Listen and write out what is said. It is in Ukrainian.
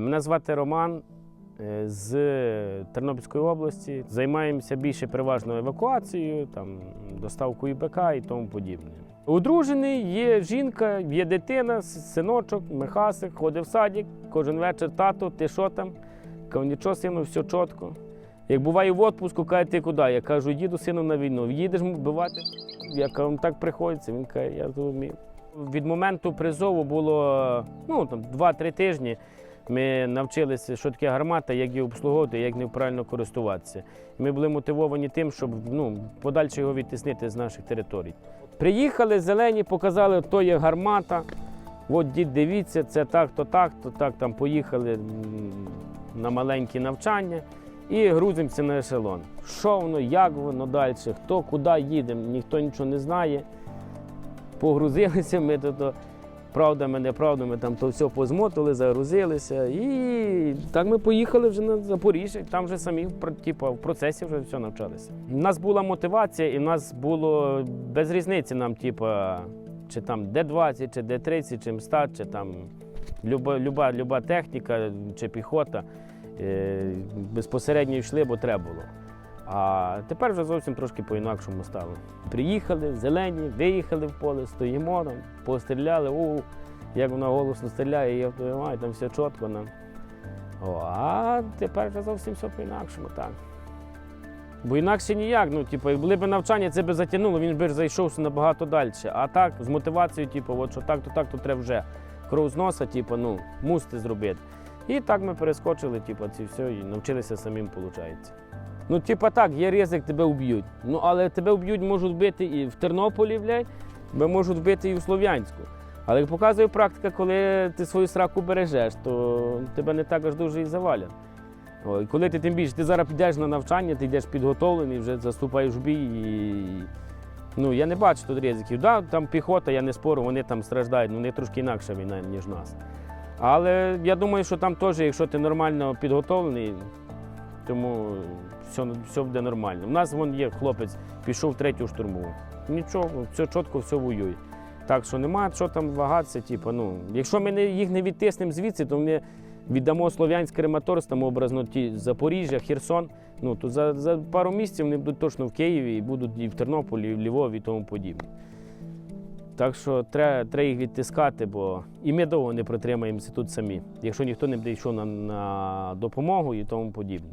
Мене звати Роман е, з Тернопільської області. Займаємося більше переважно евакуацією, там, доставкою БК і тому подібне. Одружений, є жінка, є дитина, синочок, Михасик, ходить в садик, кожен вечір тато, ти що там? Кажу, нічого, сину, все чітко. Як буває в відпуску, каже, ти куди? Я кажу, їду сину на війну. Їдеш вбивати? Я кажу, «Ну, так приходиться. Він каже, я зрозумів. Від моменту призову було ну, там, 2-3 тижні. Ми навчилися, що таке гармата, як її обслуговувати, як нею правильно користуватися. Ми були мотивовані тим, щоб ну, подальше його відтіснити з наших територій. Приїхали зелені, показали, то є гармата. От дід, дивіться, це так, то так. Там поїхали на маленькі навчання і грузимося на ешелон. Що воно, як воно далі, хто куди їде, ніхто нічого не знає. Погрузилися ми то правдами, неправдами, там то все позмотали, загрузилися. І так ми поїхали вже на Запоріжжя, там вже самі типу, в процесі вже все навчалися. У нас була мотивація, і в нас було без різниці нам, типу, чи там Д-20, чи Д-30, чи МСТАД, чи там люба, люба, люба техніка, чи піхота. Е, безпосередньо йшли, бо треба було. А тепер вже зовсім трошки по-інакшому стало. Приїхали, зелені, виїхали в поле, стоїмо, там, постріляли, у, як вона голосно стріляє, я маю, там все чітко. А тепер вже зовсім все по-інакшому, так. Бо інакше ніяк, ну, типу, були б навчання, це би затягнуло, він би зайшовся набагато далі. А так, з мотивацією, типу, от що так, то так, то треба вже кров з носа, типу, ну, мусите зробити. І так ми перескочили, типу, ці все, і навчилися самим, виходить. Ну, типа так, є ризик, тебе вб'ють. Ну, але тебе вб'ють, можуть вбити і в Тернополі, блядь, можуть вбити і в Слов'янську. Але як показує практика, коли ти свою сраку бережеш, то тебе не так аж дуже і завалять. І коли ти тим більше, ти зараз підеш на навчання, ти йдеш підготовлений, вже заступаєш в бій. І... Ну, я не бачу тут ризиків. Да, там піхота, я не спорю, вони там страждають, ну, вони трошки інакша війна, ніж нас. Але я думаю, що там теж, якщо ти нормально підготовлений, тому все, все буде нормально. У нас вон є хлопець, пішов третю штурмову. Нічого, все чітко, все воює. Так що нема що там вагатися. Типу, ну, якщо ми їх не відтиснемо звідси, то ми віддамо Слов'янськ Крематорськ, образно ті Запоріжжя, Херсон. Ну, то за, за пару місяців вони будуть точно в Києві, і будуть і в Тернополі, і в Львові і тому подібне. Так що треба, треба їх відтискати, бо і ми довго не протримаємося тут самі, якщо ніхто не буде йшов нам на допомогу і тому подібне.